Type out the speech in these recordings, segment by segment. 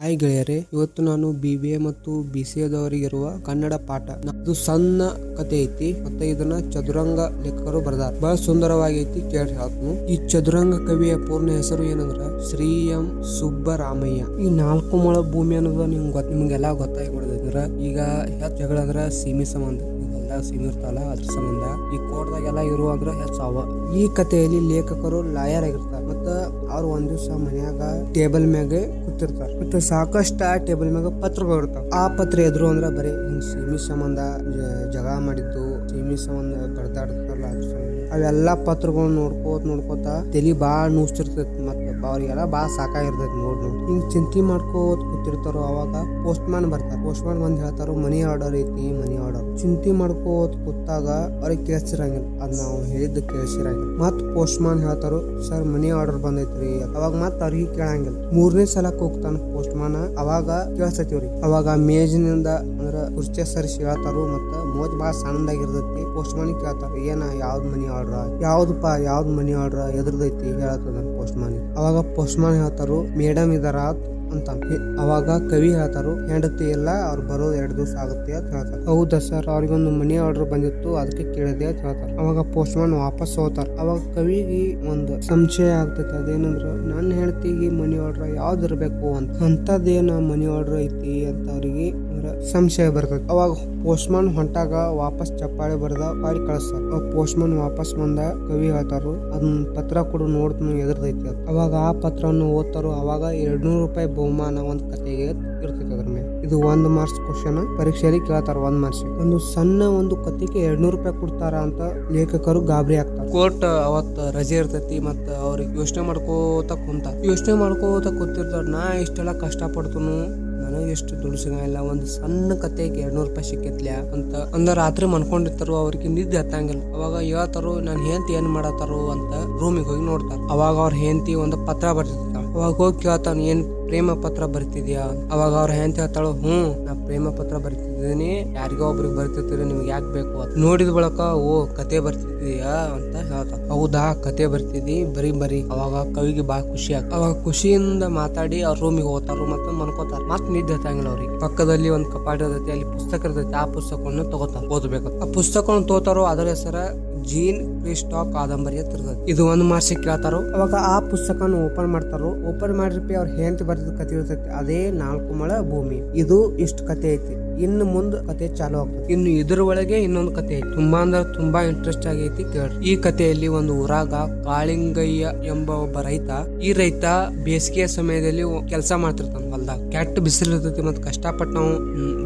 Hi ಗೆಳೆಯರೆ, ಇವತ್ತು ನಾನು ಬಿ ಬಿ ಎ ಮತ್ತು ಬಿ ಸಿ ಎದವರಿಗಿರುವ ಕನ್ನಡ ಪಾಠ. ಇದು ಸಣ್ಣ ಕತೆ ಐತಿ, ಮತ್ತೆ ಇದನ್ನ ಚದುರಂಗ ಲೇಖಕರು ಬರೆದಾರ. ಬಹಳ ಸುಂದರವಾಗಿ ಕೇಳಿ ಹೇಳ್ತೀನಿ ಈ ಚದುರಂಗ ಕವಿಯ ಪೂರ್ಣ ಹೆಸರು ಏನಂದ್ರ ಶ್ರೀ ಎಂ ಸುಬ್ಬರಾಮಯ್ಯ. ಈ ನಾಲ್ಕು ಮೊಳ ಭೂಮಿ ಅನ್ನೋದು ನಿಮ್ಗೆ ಗೊತ್ತ ನಿಮ್ಗೆಲ್ಲ ಗೊತ್ತಾಗಿ ಈಗ ಹೆಚ್ಚು ಜಗಳ ಸಂಬಂಧ. ಈ ಹೊಲ್ದಾಗ ಸೀಮಿ ಇರ್ತಾವಲ್ಲ ಅದ್ರ ಸಂಬಂಧ ಈ ಅಂದ್ರ ಹೆಚ್ಚು ಅವ ಈ ಕಥೆಯಲ್ಲಿ ಲೇಖಕರು ಲಾಯರ್ ಆಗಿರ್ತಾರ ಮತ್ತ ಅವ್ರು ಒಂದ್ ದಿವ್ಸ ಮನ್ಯಾಗ ಟೇಬಲ್ ಮ್ಯಾಗ ಕೂತಿರ್ತಾರ. ಮತ್ತ ಸಾಕಷ್ಟು ಆ ಟೇಬಲ್ ಮ್ಯಾಗ ಪತ್ರಗಳು ಇರ್ತಾವ. ಆ ಪತ್ರ ಎದುರು ಅಂದ್ರ ಬರೀ ಸೀಮಿ ಸಂಬಂಧ ಜಗಳ ಮಾಡಿದ್ದು, ಸೀಮಿ ಸಂಬಂಧ ಬಡ್ದಾಡ್ತಾರಲ್ಲ ಅದ್ರ ಅವೆಲ್ಲಾ ಪತ್ರಗಳು ನೋಡ್ಕೋತ ನೋಡ್ಕೋತ ತಲಿ ಬಾ ನುಸ್ತಿರ್ತೈತಿ ಮತ್ತ ಅವ್ರಿಗೆಲ್ಲ ಬಾಳ್ ಸಾಕಾಗಿರ್ತೈತಿ ನೋಡ್ ನೋಡಿ. ಹಿಂಗ್ ಚಿಂತೆ ಮಾಡ್ಕೋತ ಕೂತಿರ್ತಾರೋ ಅವಾಗ ಪೋಸ್ಟ್ ಮ್ಯಾನ್ ಬರ್ತಾರ. ಪೋಸ್ಟ್ ಮ್ಯಾನ್ ಬಂದ್ ಹೇಳ್ತಾರೋ, ಮನಿ ಆರ್ಡರ್ ಐತಿ, ಮನಿ ಆರ್ಡರ್. ಚಿಂತೆ ಮಾಡ್ಕೋತ ಕೂತಾಗ ಅವ್ರಿಗೆ ಕೇಳಿಸಿರಂಗಿಲ್ಲ. ಅದ್ ನಾವು ಹೇಳಿದ್ದು ಕೇಳಿಸಿರಂಗಿಲ್ಲ. ಮತ್ ಪೋಸ್ಟ್ ಮ್ಯಾನ್ ಹೇಳ್ತಾರೋ, ಸರ್, ಮನಿ ಆರ್ಡರ್ ಬಂದೈತ್ರಿ. ಅವಾಗ ಮತ್ ಅವ್ರಿಗೆ ಕೇಳಂಗಿಲ್ಲ. ಮೂರನೇ ಸಲಕ್ ಹೋಗ್ತಾನ ಪೋಸ್ಟ್ ಮ್ಯಾನ್ ಅವಾಗ ಕೇಳ್ಸತಿವ್ರಿ ಅವಾಗ ಮೇಜಿನಿಂದ ಅಂದ್ರ ಕುರ್ಚೆ ಸರಿಸಿ ಹೇಳ್ತಾರೋ, ಮತ್ತ ಮೋಜ್ ಬಾಳ ಸಣ್ಣದಾಗಿರ್ತೈತಿ. ಪೋಸ್ಟ್ ಮನಿ ಕೇಳ್ತಾರೆ, ಏನ, ಯಾವ್ದ್ ಮನಿ ಆರ್ಡ್ರ ಯಾವ್ದಪ್ಪ, ಯಾವ್ದ್ ಮನಿ ಆರ್ಡ್ರ ಎದ್ರದೈತಿ, ಹೇಳತ್ತದ ಪೋಸ್ಟ್ ಮನಿ ಅವಾಗ ಪೋಸ್ಟ್ ಮನಿ ಹೇಳ್ತಾರು, ಮೇಡಮ್ ಇದಾರ ಅಂತ. ಅವಾಗ ಕವಿ ಹೇಳ್ತಾರು, ಹೆಂಡತಿ ಎಲ್ಲ ಅವ್ರು ಬರೋದು ಎರಡು ದಿವಸ ಆಗುತ್ತೆ ಅಂತ ಹೇಳ್ತಾರೆ. ಹೌದಾ ಸರ್, ಅವ್ರಿಗೊಂದು ಮನಿ ಆರ್ಡರ್ ಬಂದಿತ್ತು, ಅದಕ್ಕೆ ಕೇಳಿದೆ ಅಂತ ಹೇಳ್ತಾರೆ. ಅವಾಗ ಪೋಸ್ಟ್ ಮ್ಯಾನ್ ವಾಪಸ್ ಹೋಗ್ತಾರ. ಅವಾಗ ಕವಿಗೆ ಒಂದು ಸಂಶಯ ಆಗ್ತೈತೆ, ಅದೇನಂದ್ರ, ನನ್ನ ಹೆಂಡತಿಗೆ ಮನಿ ಆರ್ಡರ್ ಯಾವ್ದು ಇರಬೇಕು ಅಂತ ಅಂತದೇನ ಮನಿ ಆರ್ಡರ್ ಐತಿ ಅಂತ ಅವ್ರಿಗೆ ಸಂಶಯ ಬರ್ತೈತಿ. ಅವಾಗ ಪೋಸ್ಟ್ ಮ್ಯಾನ್ ಹೊಂಟಾಗ ವಾಪಸ್ ಚಪ್ಪಾಳೆ ಬರ್ದ ಪಾಡಿ ಕಳಿಸ್ತಾರ. ಪೋಸ್ಟ್ ಮ್ಯಾನ್ ವಾಪಸ್ ಬಂದ ಕವಿ ಹೇಳ್ತಾರು, ಅದನ್ನ ಪತ್ರ ಕೊಡು ನೋಡ್ತು ಎದುರ್ದೈತಿ ಅವಾಗ ಆ ಪತ್ರವನ್ನು ಓದ್ತಾರೋ, ಅವಾಗ ಎರಡ್ನೂರು ರೂಪಾಯಿ ಬಹುಮಾನ ಒಂದ್ ಕತೆಗೆ ಇರ್ತೈತಿ ಅದ್ರ ಮೇಲೆ. ಇದು ಒಂದ್ ಮಾರ್ಕ್ಸ್ ಕ್ವಶನ್ ಪರೀಕ್ಷೆಯಲ್ಲಿ ಕೇಳ್ತಾರ ಒಂದ್ ಮಾರ್ಕ್ಸ್ ಒಂದು ಸಣ್ಣ ಒಂದು ಕತೆಗೆ ಎರಡ್ನೂರು ರೂಪಾಯಿ ಕೊಡ್ತಾರ ಅಂತ ಲೇಖಕರು ಗಾಬರಿ ಆಗ್ತಾರೆ. ಕೋರ್ಟ್ ಅವತ್ತ ರಜೆ ಇರ್ತೈತಿ ಮತ್ತ ಅವ್ರಿಗೆ ಯೋಚನೆ ಮಾಡ್ಕೋತ ಕುಂತ ಯೋಚನೆ ಮಾಡ್ಕೋತ ಕೂತಿರ್ತಾರ ನಾ ಇಷ್ಟೆಲ್ಲ ಕಷ್ಟ ಪಡ್ತನು ನನಗೆ ಎಷ್ಟು ದುಡ್ಡು ಸಿಗಂಗಿಲ್ಲ. ಒಂದು ಸಣ್ಣ ಕತೆಗೆ ಎರಡ್ನೂರು ರೂಪಾಯಿ ಸಿಕ್ಕೈತ್ಲ ಅಂತ ಅಂದ ರಾತ್ರಿ ಮನ್ಕೊಂಡಿರ್ತಾರೋ ಅವ್ರಿಗೆ ನಿದ್ದೆ ಹತ್ತಂಗಿಲ್ಲ. ಅವಾಗ ಹೇಳ್ತಾರೋ, ನಾನು ಹೆಂಡತಿ ಏನ್ ಮಾಡತ್ತಾರೋ ಅಂತ ರೂಮಿಗೆ ಹೋಗಿ ನೋಡ್ತಾರ. ಅವಾಗ ಅವ್ರ ಹೆಂಡತಿ ಒಂದು ಪತ್ರ ಬರ್ತಿರ್ತಾಳ ಅವಾಗ ಹೋಗಿ ಕೇಳ್ತಾನ ಏನ್ ಪ್ರೇಮ ಪತ್ರ ಬರ್ತಿದ್ಯಾ? ಅವಾಗ ಅವ್ರ ಹೆಂಡತಿ ಹೇಳ್ತಾಳು, ಹ್ಞೂ, ನಾ ಪ್ರೇಮ ಪತ್ರ ಬರ್ತಿದ್ದೀನಿ, ಯಾರಿಗೋ ಒಬ್ರಿಗೆ ಬರ್ತಿರ್ತೀರಿ ನಿಮ್ಗೆ ಯಾಕೆ ಬೇಕು? ನೋಡಿದ ಬಳಕ, ಓ, ಕತೆ ಬರ್ತಿದ್ಯಾ? ಅಂತ ಹೇಳ್ತಾವ ಹೌದಾ, ಕತೆ ಬರ್ತಿದಿ, ಬರಿ ಬರಿ. ಅವಾಗ ಕವಿಗೆ ಬಾ ಖುಷಿ ಆಗ ಅವಾಗ ಖುಷಿಯಿಂದ ಮಾತಾಡಿ ಅವ್ರ ರೂಮಿಗೆ ಹೋಗ್ತಾರ ಮತ್ತೆ ಮನ್ಕೋತಾರ ಮತ್ ನಿದ್ದೆ ಹತ್ತಂಗಿಲ್ಲ ಅವ್ರಿಗೆ. ಪಕ್ಕದಲ್ಲಿ ಒಂದ್ ಕಪಾಟ ಇರ್ತೈತಿ ಅಲ್ಲಿ ಪುಸ್ತಕ ಇರ್ತೈತಿ, ಆ ಪುಸ್ತಕವನ್ನು ತಗೋತಾರ. ಓದ್ಬೇಕು. ಆ ಪುಸ್ತಕವನ್ನು ತಗೋತಾರೋ, ಅದರ ಹೆಸರ ಜೀನ್ ಕ್ರಿಸ್ಟಾ ಕಾದಂಬರಿ ಅಂತ ಇರ್ತೈತಿ ಇದು ಒಂದು ಮಾರ್ಕ್ಸಿಗೆ ಕೇಳ್ತಾರೋ? ಅವಾಗ ಆ ಪುಸ್ತಕನ ಓಪನ್ ಮಾಡ್ತಾರೋ? ಓಪನ್ ಮಾಡಿರ್ಪಿ ಅವ್ರ ಹೆಂತ ಬರೆದ ಕತೆ ಇರ್ತೈತಿ. ಅದೇ ನಾಲ್ಕು ಮಳ ಭೂಮಿ. ಇದು ಇಷ್ಟು ಕತೆ ಐತಿ. ಇನ್ನು ಮುಂದ್ ಕತೆ ಚಾಲು ಆಗ್ತದೆ. ಇನ್ನು ಇದ್ರ ಒಳಗೆ ಇನ್ನೊಂದು ಕತೆ ಐತಿ. ತುಂಬಾ ಅಂದ್ರೆ ತುಂಬಾ ಇಂಟ್ರೆಸ್ಟ್ ಆಗೈತಿ ಕೇಳ್ರಿ. ಈ ಕಥೆಯಲ್ಲಿ ಒಂದು ಊರಾಗ ಕಾಳಿಂಗಯ್ಯ ಎಂಬ ಒಬ್ಬ ರೈತ, ಈ ರೈತ ಬೇಸಿಗೆಯ ಸಮಯದಲ್ಲಿ ಕೆಲಸ ಮಾಡ್ತಿರ್ತಾನ ಹೊಲ್ದಾಗ. ಕೆಟ್ಟ ಬಿಸಿಲು ಇರ್ತೈತಿ ಮತ್ ಕಷ್ಟಪಟ್ಟು ನಾವು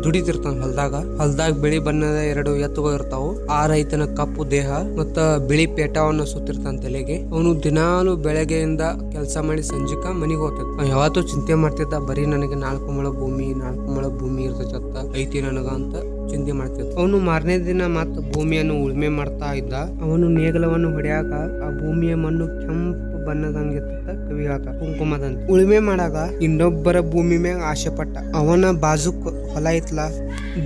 ದುಡಿತಿರ್ತಾನ ಹೊಲ್ದಾಗ. ಹೊಲ್ದಾಗ ಬಿಳಿ ಬಣ್ಣದ ಎರಡು ಎತ್ತುಗಳು ಇರ್ತಾವು. ಆ ರೈತನ ಕಪ್ಪು ದೇಹ ಮತ್ತ ಬಿಳಿ ಪೇಟವನ್ನು ಸುತ್ತಿರ್ತಾನ ತಲೆಗೆ. ಅವನು ದಿನಾಲು ಬೆಳಗ್ಗೆಯಿಂದ ಕೆಲಸ ಮಾಡಿ ಸಂಜಿಕ ಮನಿಗೆ ಹೋಗ್ತೈತಿ. ಅವ್ನ್ ಯಾವತ್ತೂ ಚಿಂತೆ ಮಾಡ್ತಿದ್ದ, ಬರೀ ನನಗೆ ನಾಲ್ಕು ಮಳ ಭೂಮಿ, ನಾಲ್ಕು ಮಳ ಭೂಮಿ ಇರ್ತೈತ ಐತಿ ನನಗ ಅಂತ ಚಿಂತೆ ಮಾಡ್ತಿದ್ದ. ಅವನು ಮಾರನೇ ದಿನ ಮತ್ತ ಭೂಮಿಯನ್ನು ಉಳುಮೆ ಮಾಡ್ತಾ ಇದ್ದ. ಅವನು ನೇಗಲವನ್ನು ಹೊಡ್ಯಾಕ ಆ ಭೂಮಿಯ ಮಣ್ಣು ಕೆಂಪು ಬಣ್ಣದಂಗಿತ್ತ ಕವಿ ಹೇಳ್ತಾರ ಕುಂಕುಮದಂತ. ಉಳುಮೆ ಮಾಡಾಗ ಇನ್ನೊಬ್ಬರ ಭೂಮಿ ಮ್ಯಾಗ ಆಸೆ ಪಟ್ಟ ಅವನ ಬಾಜುಕ್ ಹೊಲ ಐತ್ಲ?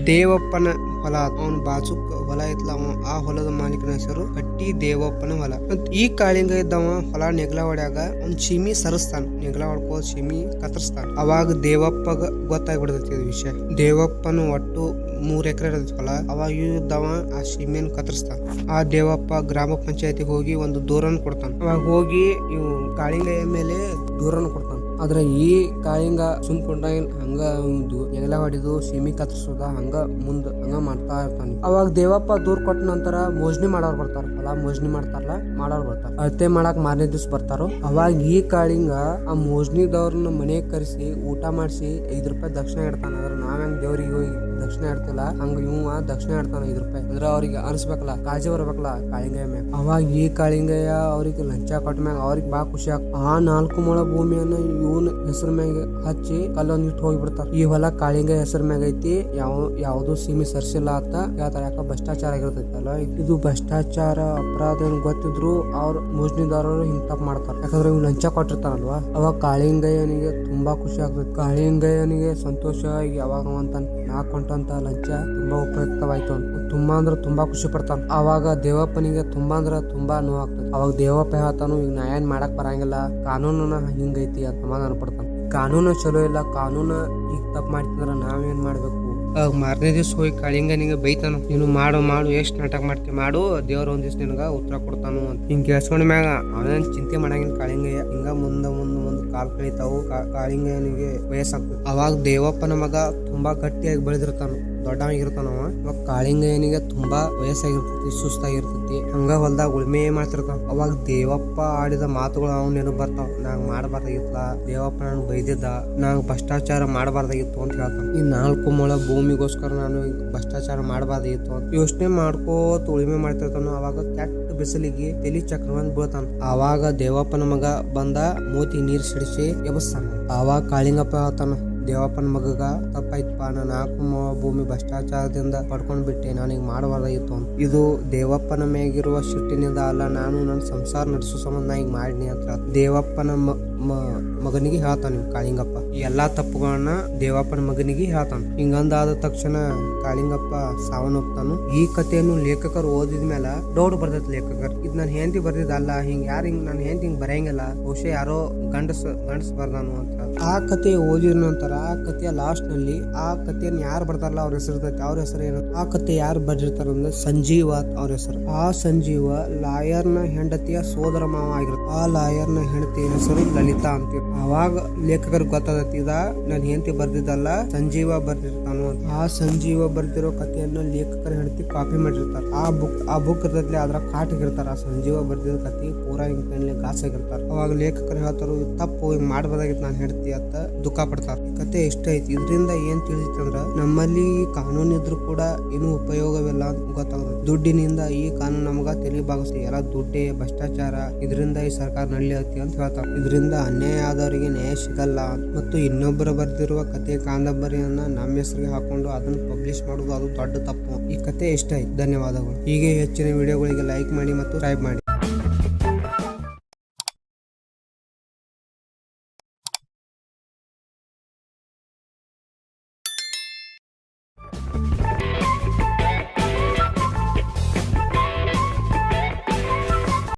ದೇವಪ್ಪನ ಹೊಲ ಅವನ ಬಾಜುಕ್ ಹೊಲ ಐತ್ಲ? ಅವ ಆ ಹೊಲದ ಮಾಲೀಕನ ಹೆಸರು ಕಟ್ಟಿ ದೇವಪ್ಪನ ಹೊಲ. ಮತ್ ಈ ಕಾಳಿಂಗ ಇದ್ದವ ಹೊಲ ನೆಗ್ಲ ಹೊಡ್ಯಾಗ ಅವ್ನ ಶಿಮಿ ಸರಿಸ್ತಾನ. ನೆಗ್ಲ ಹೊಡ್ಕೋದ್ ಶಿಮಿ ಕತ್ತರಿಸ್ತಾನ. ಅವಾಗ ದೇವಪ್ಪಗ ಗೊತ್ತಾಗ್ಬಿಡ್ತೈತಿ ವಿಷಯ. ದೇವಪ್ಪನ ಒಟ್ಟು ಮೂರ್ ಎಕರೆ ಹೊಲ ಅವಾಗ ಇದ್ದವ ಆ ಸೀಮೆನ್ ಕತ್ತರಿಸ್ತಾನ ಆ ದೇವಪ್ಪ ಗ್ರಾಮ ಪಂಚಾಯತಿಗೆ ಹೋಗಿ ಒಂದು ದೂರನ್ ಕೊಡ್ತಾನ. ಅವಾಗ ಹೋಗಿ ಇವು ಕಾಳಿಂಗ ಮೇಲೆ ದೂರನ್ ಕೊಡ್ತಾನ. ಆದ್ರೆ ಈ ಕಾಳಿಂಗ ಸುಮ್ಕೊಂಡ ಹಂಗ ಎಗಲ ಹೊಡಿದು ಸಿಮಿ ಕತ್ತರಿಸೋದ ಹಂಗ ಮುಂದ ಹಂಗ ಮಾಡ್ತಾ ಇರ್ತಾನೆ. ಅವಾಗ ದೇವಪ್ಪ ದೂರ್ ಕೊಟ್ಟ ನಂತರ ಮೋಜನಿ ಮಾಡೋರ್ ಬರ್ತಾರ. ಹೊಲ ಮೋಜನಿ ಮಾಡ್ತಾರಲ್ಲ, ಮಾಡೋರ್ ಬರ್ತಾರ. ಅಳತೆ ಮಾಡಕ್ ಮಾರನೇ ದಿವ್ಸ ಬರ್ತಾರೋ. ಅವಾಗ ಈ ಕಾಳಿಂಗ ಆ ಮೋಜನಿದವ್ರನ್ನ ಮನೆಗೆ ಕರೆಸಿ, ಊಟ ಮಾಡಿಸಿ, ಐದು ರೂಪಾಯಿ ದಕ್ಷಿಣ ಇಡ್ತಾನ. ಅದ್ರ ನಾವ್ ಹೆಂಗ್ ದೇವ್ರಿಗೆ ಹೋಗಿ ದಕ್ಷಿಣ ಇಡ್ತಿಲ್ಲ ಹಂಗ ಇವ ದಕ್ಷಿಣ ಇಡ್ತಾನ ಐದು ರೂಪಾಯಿ ಅಂದ್ರೆ ಅವ್ರಿಗೆ ಅನ್ಸ್ಬೇಕಲ್ಲ, ಕಾಳಜಿ ಬರ್ಬೇಕಲ್ಲ ಕಾಳಿಂಗಯ್ಯ ಮ್ಯಾಗ. ಅವಾಗ ಈ ಕಾಳಿಂಗಯ್ಯ ಅವ್ರಿಗೆ ಲಂಚ ಕೊಟ್ಟ ಮ್ಯಾಗ ಅವ್ರಿಗೆ ಬಾ ಖುಷಿ ಆಗ ಆ ನಾಲ್ಕು ಮೊಳ ಭೂಮಿಯನ್ನ ಇವನ್ ಹೆಸರ ಮ್ಯಾಗ ಹಚ್ಚಿ ಕಲ್ಲೊಂದ್ ಇಟ್ಟು ಹೋಗ್ಬಿಡ್ತಾರ. ಈ ಹೊಲ ಕಾಳಿಂಗ ಹೆಸರ ಮ್ಯಾಗ ಐತಿ, ಯಾವ ಯಾವ್ದು ಸೀಮಿ ಸರ್ಸಿಲ್ಲ ಅಂತ ಯಾತರ ಯಾಕ ಭ್ರಷ್ಟಾಚಾರ ಆಗಿರ್ತೈತಲ್ಲ ಇದು ಭ್ರಷ್ಟಾಚಾರ ಅಪರಾಧ ಏನ್ ಗೊತ್ತಿದ್ರು ಅವ್ರ ಮೋಜನಿದಾರರು ಹಿಂಗ್ ತಪ್ಪ ಮಾಡ್ತಾರ. ಯಾಕಂದ್ರೆ ಇವ್ ಲಂಚ ಕೊಟ್ಟಿರ್ತಾರಲ್ವಾ ಅವಾಗ ಕಾಳಿಂಗಯ್ಯನಿಗೆ ತುಂಬಾ ಖುಷಿ ಆಗ್ತದೆ ಕಾಳಿಂಗಯ್ಯನಿಗೆ ಸಂತೋಷ, ಯಾವಾಗ ಅಂತ ನಾ ಕೊಂಟಂತ ಲಂಚ ತುಂಬಾ ಉಪಯುಕ್ತವಾಯ್ತು ಅಂತ. ತುಂಬಾ ಅಂದ್ರೆ ತುಂಬಾ ಖುಷಿ ಪಡ್ತಾನ. ಅವಾಗ ದೇವಪ್ಪನಿಗೆ ತುಂಬಾ ಅಂದ್ರ ತುಂಬಾ ನೋವಾಗ್ತದೆ ಅವಾಗ ದೇವಪ್ಪ ಹೇಳ್ತಾನು, ಈಗ ನಾ ಮಾಡಕ್ ಬರಂಗಿಲ್ಲ. ಕಾನೂನುನ ಹಿಂಗೈತಿ ಅಂತ ಸಮಾಧಾನ ಪಡ್ತಾನ ಕಾನೂನು ಚಲೋ ಇಲ್ಲ. ಕಾನೂನು ಈಗ ತಪ್ಪು ಮಾಡ್ತಿದ್ರ ನಾವೇನ್ ಮಾಡ್ಬೇಕು? ಆಗ ಮಾರನೇ ದಿವ್ಸ ಹೋಗಿ ಕಾಳಿಂಗನಿಗೆ ಬೈತಾನು, ನೀನು ಮಾಡು ಮಾಡು, ಎಷ್ಟು ನಾಟಕ ಮಾಡ್ತಿ ಮಾಡು, ದೇವ್ರ ಒಂದ್ ದಿವ್ಸ ನಿನಗ ಉತ್ತರ ಕೊಡ್ತಾನು ಅಂತ. ಹಿಂಗ್ ಕೇಳಿಸ್ಕೊಂಡ ಮ್ಯಾಗ ಅವನೇನ್ ಚಿಂತೆ ಮಾಡಂಗಿಲ್ಲ, ಕಾಳಿಂಗಯ್ಯ, ಹಿಂಗ ಮುಂದ ಮುಂದ ಮುಂದ ಕಾಲ್ ಕಳಿತಾವು, ಕಾ- ಕಾಳಿಂಗಯ್ಯನಿಗೆ ವಯಸ್ಸಾಗ್ತದೆ. ಅವಾಗ ದೇವಪ್ಪನ ಮಗ ತುಂಬಾ ಗಟ್ಟಿಯಾಗಿ ಬೆಳೆದಿರ್ತಾನ. ದೊಡ್ಡವಾಗಿರ್ತಾನವ ಅವಾಗ ಕಾಳಿಂಗಯ್ಯನಿಗೆ ತುಂಬಾ ವಯಸ್ಸಾಗಿರ್ತೈತಿ, ಸುಸ್ತಾಗಿರ್ತೈತಿ. ಹಂಗ ಹೊಲ್ದಾಗ ಉಳ್ಮೆ ಮಾಡ್ತಿರ್ತಾವ ಅವಾಗ ದೇವಪ್ಪ ಆಡಿದ ಮಾತುಗಳು ಅವ್ನ ನೆನಪು ಬರ್ತಾವ? ನಂಗ್ ಮಾಡಬಾರ್ದಾಗಿತ್ತ ದೇವಪ್ಪ ನಾನು ಬೈದಿದ್ದ, ನಂಗ್ ಭ್ರಷ್ಟಾಚಾರ ಮಾಡಬಾರ್ದಾಗಿತ್ತು ಅಂತ ಹೇಳ್ತಾನ. ಈ ನಾಲ್ಕು ಮೊಳ ಭೂಮಿಗೋಸ್ಕರ ನಾನು ಭ್ರಷ್ಟಾಚಾರ ಮಾಡಬಾರ್ದಾಗಿತ್ತು ಅಂತ ಯೋಚನೆ ಮಾಡ್ಕೋತ ಉಳಿಮೆ ಮಾಡ್ತಿರ್ತಾನ, ಅವಾಗ ಕೆಟ್ಟ ಬಿಸಿಲಿಗೆ ತಲಿ ಚಕ್ರವನ್ ಬೀಳ್ತಾನ. ಅವಾಗ ದೇವಪ್ಪನ ಮಗ ಬಂದ, ಮೂತಿ ನೀರ್ ಸಿಡಿಸಿ ಎಬಸ್ತಾನ ಅವಾಗ ಕಾಳಿಂಗಪ್ಪ ಹೇಳ್ತಾನ ದೇವಪ್ಪನ ಮಗಗ ತಪ್ಪಾಯ್ತಪ್ಪ. ನಾನು ಮೊಳ ಭೂಮಿ ಭ್ರಷ್ಟಾಚಾರದಿಂದ ಪಡ್ಕೊಂಡ್ ಬಿಟ್ಟೆ ನಾನೀಗ ಮಾಡಬಾರ್ದಾಗಿತ್ತು ಇದು ದೇವಪ್ಪನ ಮೇಗಿರುವ ಸಿಟ್ಟಿನಿಂದ ಅಲ್ಲ, ನಾನು ನನ್ನ ಸಂಸಾರ ನಡೆಸೋ ಸಂಬಂಧ ಈಗ ಮಾಡಿನಿ ಅಂತ. ದೇವಪ್ಪನ ಮ- ಮಗನಿಗೆ ಹೇಳ್ತಾನ ಕಾಳಿಂಗಪ್ಪ. ಎಲ್ಲಾ ತಪ್ಪುಗಳನ್ನ ದೇವಪ್ಪನ ಮಗನಿಗೆ ಹೇಳ್ತಾನ. ಹಿಂಗಂದಾದ ತಕ್ಷಣ ಕಾಳಿಂಗಪ್ಪ ಸಾವನ್ನೋಗ್ತಾನು ಈ ಕಥೆಯನ್ನು ಲೇಖಕರು ಓದಿದ ಮೇಲೆ ಡೌಟ್ ಬರ್ತೈತಿ ಲೇಖಕರು. ಇದು ನನ್ನ ಹೆಂಡತಿ ಬರ್ದಿದ್ದಲ್ಲ, ಹಿಂಗ ಯಾರು ಹಿಂಗ್ ನನ್ನ ಹೆಂಡತಿ ಹಿಂಗ್ ಬರೆಯಂಗಿಲ್ಲ, ಬಹುಶಃ ಯಾರೋ ಗಂಡಸ್ ಗಂಡಸ್ ಬರ್ದಾನು ಅಂತ. ಆ ಕತೆ ಓದಿದ ನಂತರ, ಆ ಕಥೆಯ ಲಾಸ್ಟ್ನಲ್ಲಿ ಆ ಕಥೆಯನ್ನು ಯಾರು ಬರ್ತಾರಲ್ಲ ಅವ್ರ ಹೆಸರು ಇರ್ತೈತಿ, ಅವ್ರ ಹೆಸರು ಏನು? ಆ ಕತೆ ಯಾರು ಬರ್ದಿರ್ತಾರ ಅಂದ್ರೆ ಸಂಜೀವ ಅವ್ರ ಹೆಸರು. ಆ ಸಂಜೀವ ಲಾಯರ್ನ ಹೆಂಡತಿಯ ಸೋದರ ಮಾವ ಆಗಿರುತ್ತೆ ಆ ಲಾಯರ್ನ ಹೆಂಡತಿಯ ಹೆಸರು ಲಲಿತಾ. ಅಂತ ಅವಾಗ ಲೇಖಕರು ಗೊತ್ತಾಗತ್ತೆ ಇದ ನನ್ನ ಹೆಂಡತಿ ಬರ್ದಿದ್ದಲ್ಲ, ಸಂಜೀವ ಬರ್ದಿರ್ತಾನು ಆ ಸಂಜೀವ ಬರ್ದಿರೋ ಕಥೆಯನ್ನು ಲೇಖಕರು ಹೆಂಡತಿ ಕಾಪಿ ಮಾಡಿರ್ತಾರ. ಆ ಬುಕ್ ಆ ಬುಕ್ ಇರ್ತೈತಿ ಅದ್ರ ಕಾಟಿಗಿರ್ತಾರ ಆ ಸಂಜೀವ ಬರ್ದಿರೋ ಕಥೆ ಪೂರಾ ಹಿಂಗ್ ಕಾಸಾಗಿರ್ತಾರ ಗಾಸಾಗಿರ್ತಾರ ಅವಾಗ ಲೇಖಕರು ಹೇಳ್ತಾರು ತಪ್ಪು ಹಿಂಗ್ ನಾನು ಹೆಂಡತಿ ಅಂತ ದುಃಖ ಪಡ್ತಾರ. ಕತೆ ಇಷ್ಟ ಐತಿ? ಇದರಿಂದ ಏನ್ ತಿಳಿತಂದ್ರ, ನಮ್ಮಲ್ಲಿ ಕಾನೂನು ಇದ್ರು ಕೂಡ ಏನು ಉಪಯೋಗವಿಲ್ಲ ಅಂತ ಗೊತ್ತಾಗುತ್ತೆ ದುಡ್ಡಿನಿಂದ ಈ ಕಾನೂನು ನಮಗ ತಲೆ ಬಾಗಿಸ್ತಿ ಎಲ್ಲ ದುಡ್ಡೆ ಭ್ರಷ್ಟಾಚಾರ. ಇದರಿಂದ ಈ ಸರ್ಕಾರ ನಡಲಿ ಅಂತ ಹೇಳ್ತಾರ. ಇದರಿಂದ ಅನ್ಯಾಯ ಆದವರಿಗೆ ನ್ಯಾಯ ಸಿಗಲ್ಲ. ಮತ್ತು ಇನ್ನೊಬ್ಬರು ಬರೆದಿರುವ ಕತೆ ಕಾದಂಬರಿಯನ್ನ ನಮ್ಮ ಹೆಸರಿಗೆ ಹಾಕೊಂಡು ಅದನ್ನು ಪಬ್ಲಿಷ್ ಮಾಡೋದು ಅದು ದೊಡ್ಡ ತಪ್ಪು. ಈ ಕತೆ ಇಷ್ಟ ಆಯ್ತು. ಧನ್ಯವಾದಗಳು. ಹೀಗೆ ಹೆಚ್ಚಿನ ವಿಡಿಯೋಗಳಿಗೆ ಲೈಕ್ ಮಾಡಿ ಮತ್ತು ಸಬ್ಸ್ಕ್ರೈಬ್ ಮಾಡಿ.